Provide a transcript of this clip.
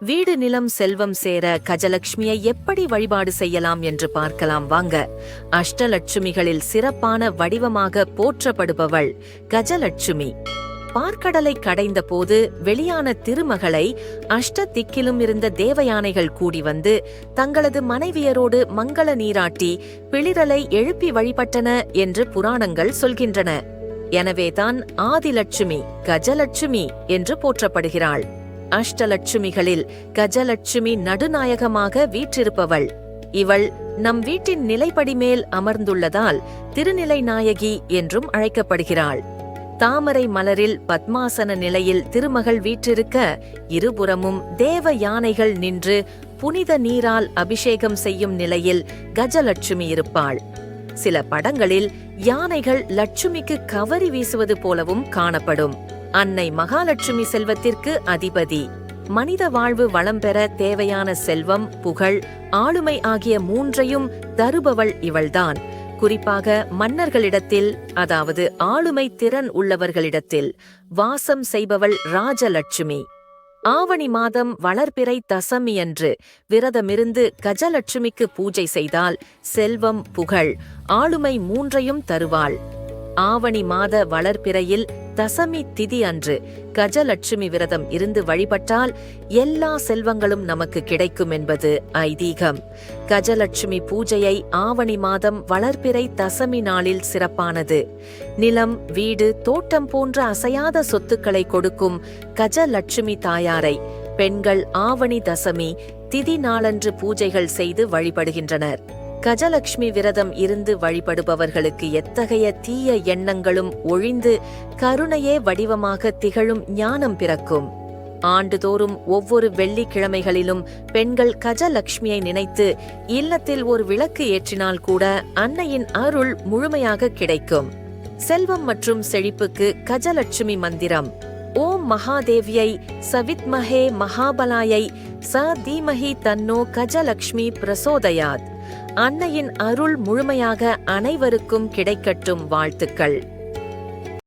வீடு நிலம் செல்வம் சேர கஜலட்சுமியை எப்படி வழிபாடு செய்யலாம் என்று பார்க்கலாம் வாங்க. அஷ்டலட்சுமிகளில் சிறப்பான வடிவமாக போற்றப்படுபவள் கஜலட்சுமி. பார்க்கடலை கடைந்த போது வெளியான திருமகளை அஷ்ட திக்கிலும் இருந்த தேவயானைகள் கூடி வந்து தங்களது மனைவியரோடு மங்கள நீராட்டி பிளிரலை எழுப்பி வழிபட்டன என்று புராணங்கள் சொல்கின்றன. எனவேதான் ஆதிலட்சுமி கஜலட்சுமி என்று போற்றப்படுகிறாள். அஷ்டலட்சுமிகளில் கஜலட்சுமி நடுநாயகமாக வீற்றிருப்பவள். இவள் நம் வீட்டின் நிலைப்படி மேல் அமர்ந்துள்ளதால் திருநிலை நாயகி என்றும் அழைக்கப்படுகிறாள். தாமரை மலரில் பத்மாசன நிலையில் திருமகள் வீற்றிருக்க இருபுறமும் தேவ யானைகள் நின்று புனித நீரால் அபிஷேகம் செய்யும் நிலையில் கஜலட்சுமி இருப்பாள். சில படங்களில் யானைகள் லட்சுமிக்கு கவரி வீசுவது போலவும் காணப்படும். அன்னை மகாலட்சுமி செல்வத்திற்கு அதிபதி. மனித வாழ்வு வளம் பெற தேவையான செல்வம் புகழ் ஆளுமை ஆகிய மூன்றையும் தருபவள் இவள்தான். குறிப்பாக மன்னர்களிடத்தில் அதாவது ஆளுமை திறன் உள்ளவர்களிடத்தில் வாசம் செய்பவள் ராஜலட்சுமி. ஆவணி மாதம் வளர்பிறை தசமி அன்று விரதமிருந்து கஜலட்சுமிக்கு பூஜை செய்தால் செல்வம் புகழ் ஆளுமை மூன்றையும் தருவாள். ஆவணி மாத வளர்பிறையில் தசமி திதி அன்று கஜலட்சுமி விரதம் இருந்து வழிபட்டால் எல்லா செல்வங்களும் நமக்கு கிடைக்கும் என்பது ஐதீகம். கஜலட்சுமி பூஜையை ஆவணி மாதம் வளர்பிறை தசமி நாளில் சிறப்பானது. நிலம் வீடு தோட்டம் போன்ற அசையாத சொத்துக்களை கொடுக்கும் கஜலட்சுமி தாயாரை பெண்கள் ஆவணி தசமி திதி நாளன்று பூஜைகள் செய்து வழிபடுகின்றனர். கஜலட்சுமி விரதம் இருந்து வழிபடுபவர்களுக்கு எத்தகைய தீய எண்ணங்களும் ஒழிந்து கருணையே வடிவமாக திகழும் ஞானம் பிறக்கும். ஆண்டுதோறும் ஒவ்வொரு வெள்ளிக்கிழமைகளிலும் பெண்கள் கஜலட்சுமியை நினைத்து இல்லத்தில் ஒரு விளக்கு ஏற்றினால் கூட அன்னையின் அருள் முழுமையாக கிடைக்கும். செல்வம் மற்றும் செழிப்புக்கு கஜலட்சுமி மந்திரம். ஓம் மகாதேவியை சவித்மஹே மகாபலாயை ச தீமஹி தன்னோ கஜலக்ஷ்மி பிரசோதயாத். அன்னையின் அருள் முழுமையாக அனைவருக்கும் கிடைக்கட்டும் வாழ்த்துக்கள்.